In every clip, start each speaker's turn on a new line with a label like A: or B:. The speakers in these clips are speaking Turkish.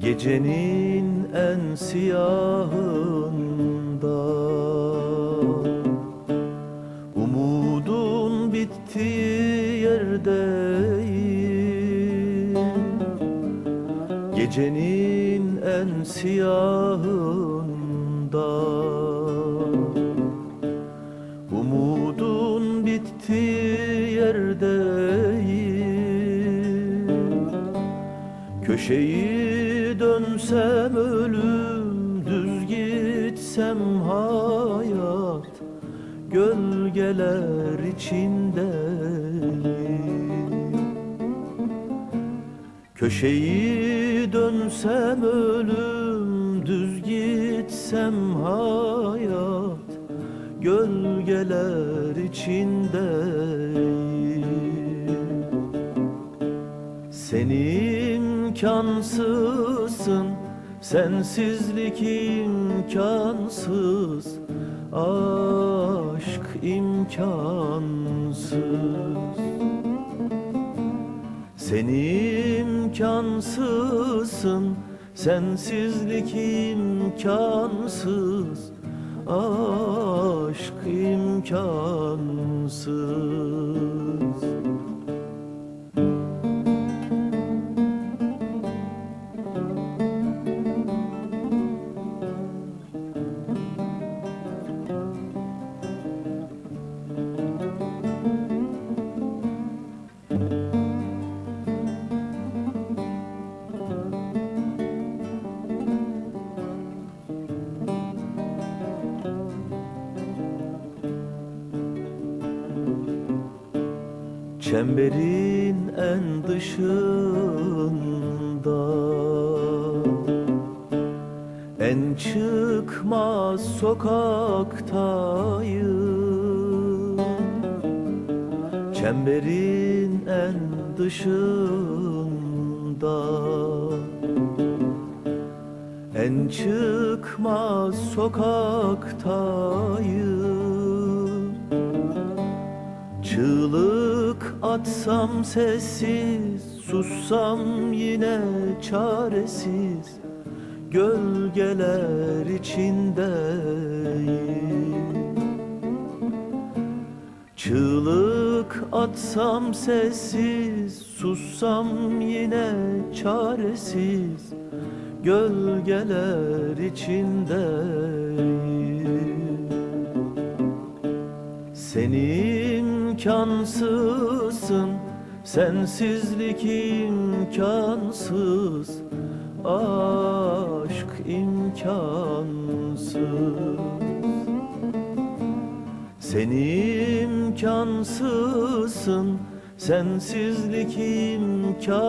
A: Gecenin en siyahında. Umudun bittiği yerdeyim. Gecenin en siyahında. Umudun bittiği yerdeyim. Köşeyi dönsem ölüm Düz gitsem hayat Gölgeler içindeyim Köşeyi dönsem ölüm Düz gitsem hayat Gölgeler içindeyim Sen imkansızsın. Sensizlik imkansız. Aşk imkansız. Sen imkansızsın. Sensizlik imkansız. Aşk imkansız Çemberin en dışında. En çıkmaz sokaktayım. Çemberin en dışında. En çıkmaz sokaktayım. Çığlık atsam sessiz Sussam yine çaresiz. Gölgeler içindeyim. Çığlık atsam sessiz Sussam yine çaresiz. Gölgeler içindeyim. Sen imkansızsın. Sensizlik imkansız. Aşk imkansız. Sen imkansızsın. Sensizlik imkansız.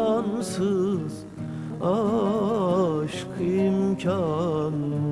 A: Aşk imkansız